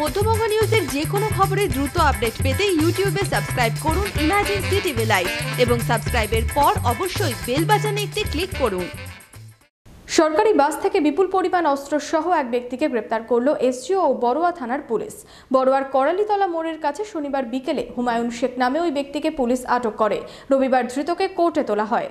মধ্যবঙ্গ নিউজের যে কোনো খবরের দ্রুত আপডেট পেতে ইউটিউবে সাবস্ক্রাইব করুন ইমাজিন সিটিভি লাইভ এবং সাবস্ক্রাইবের পর অবশ্যই বেল বাজানে একটি ক্লিক করুন। সরকারি বাস থেকে বিপুল পরিমাণ অস্ত্র সহ এক ব্যক্তিকে গ্রেপ্তার করল এসজিও ও বড়োয়া থানার পুলিশ। বড়োয়ার করালিতলা মোড়ের কাছে শনিবার বিকেলে হুমায়ুন শেখ নামে ওই ব্যক্তিকে পুলিশ আটক করে। রবিবার ধৃতকে কোর্টে তোলা হয়।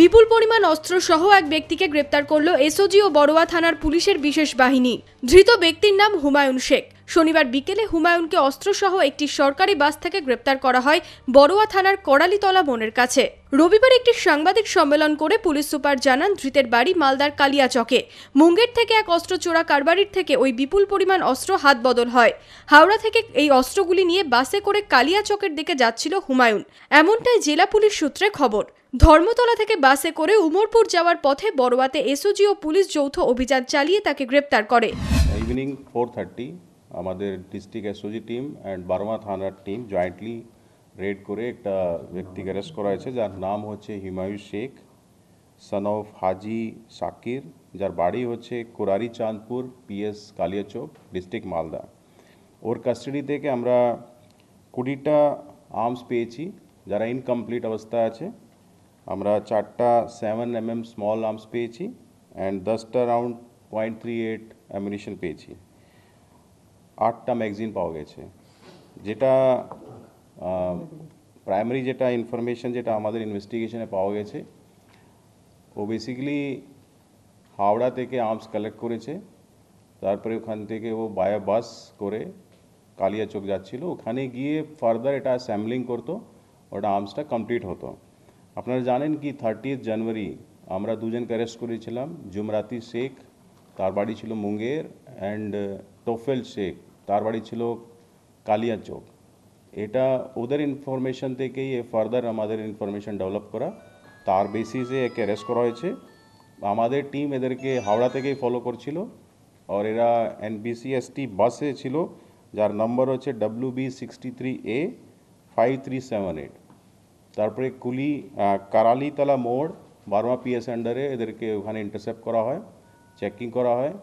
বিপুল পরিমাণ অস্ত্র সহ এক ব্যক্তিকে গ্রেপ্তার করল এসওজি ও বড়োয়া থানার পুলিশের বিশেষ বাহিনী। ধৃত ব্যক্তির নাম হুমায়ুন শেখ। শনিবার বিকেলে হুমায়ুনকে অস্ত্রসহ একটি সরকারি বাস থেকে গ্রেপ্তার করা হয় বড়োয়া থানার কড়ালিতলা বনের কাছে। রবিবার একটি সাংবাদিক সম্মেলন করে পুলিশ সুপার জানান ধৃতের বাড়ি মালদার কালিয়াচকে। মুঙ্গের থেকে এক অস্ত্র চোরা কারবারির থেকে ওই বিপুল পরিমাণ অস্ত্র হাত বদল হয়। হাওড়া থেকে এই অস্ত্রগুলি নিয়ে বাসে করে কালিয়াচকের দিকে যাচ্ছিল হুমায়ুন। এমনটাই জেলা পুলিশ সূত্রে খবর। ধর্মতলা থেকে বাসে করে উমরপুর যাওয়ার পথে বড়োয়াতে এসওজি ও পুলিশ যৌথ অভিযান চালিয়ে তাকে গ্রেপ্তার করে। ইভিনিং ফোর থার্টি আমাদের district SOG team and Barma থানার টিম জয়েন্টলি রেড করে একটা ব্যক্তিকে অ্যারেস্ট করা হয়েছে, যার নাম হচ্ছে হিমায়ু শেখ সন অফ হাজি সাকির, যার বাড়ি হচ্ছে Korari Chandpur P S Kaliachak, district Malda. ওর কাস্টাডি থেকে আমরা কুড়িটা আর্মস পেয়েছি, যারা ইনকমপ্লিট অবস্থায় আছে। আমরা চারটা seven M M small arms পেয়েছি অ্যান্ড দশটা round point three eight ammunition পেয়েছি। আটটা ম্যাগজিন পাওয়া গেছে। যেটা প্রাইমারি যেটা ইনফরমেশন যেটা আমাদের ইনভেস্টিগেশনে পাওয়া গেছে, ও বেসিক্যালি হাওড়া থেকে আর্মস কালেক্ট করেছে। তারপরে ওখান থেকে ও বায়া বাস করে কালিয়াচক যাচ্ছিল। ওখানে গিয়ে ফার্দার এটা স্যাম্পলিং করতো। ওটা আর্মসটা কমপ্লিট হতো। আপনারা জানেন কি থার্টিথ জানুয়ারি আমরা দুজনকে অ্যারেস্ট করেছিলাম। জুমরাতি শেখ, তার বাড়ি ছিল মুঙ্গের অ্যান্ড তোফেল শেখ, তার বাড়ি ছিল কালিয়াচক এটা ওদের ইনফরমেশন থেকেই ফার্দার আমাদের ইনফরমেশন ডেভেলপ করা। তার বেসিসে একে অ্যারেস্ট করা হয়েছে। আমাদের টিম এদেরকে হাওড়া থেকেই ফলো করছিল। আর এরা এনবিসিএসটি বাসে ছিল, যার নম্বর হচ্ছে W B sixty three A five three seven eight তারপরে কুলি কারালিতলা মোড়, বারমা পিএস আন্ডারে এদেরকে ওখানে ইন্টারসেপ্ট করা হয় চেকিং করা হয়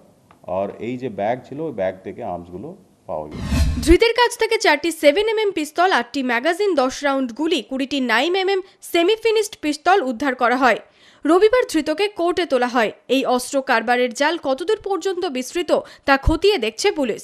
আর এই যে ব্যাগ ছিল, ওই ব্যাগ থেকে আর্মসগুলো পাওয়া গেছে। ধৃতের কাছ থেকে চারটি সেভেন এম এম পিস্তল আটটি ম্যাগাজিন দশ রাউন্ড গুলি, কুড়িটি nine M M semi finished pistol উদ্ধার করা হয়। রবিবার ধৃতকে কোর্টে তোলা হয়। এই অস্ত্র কারবারের জাল কতদূর পর্যন্ত বিস্তৃত, তা খতিয়ে দেখছে পুলিশ।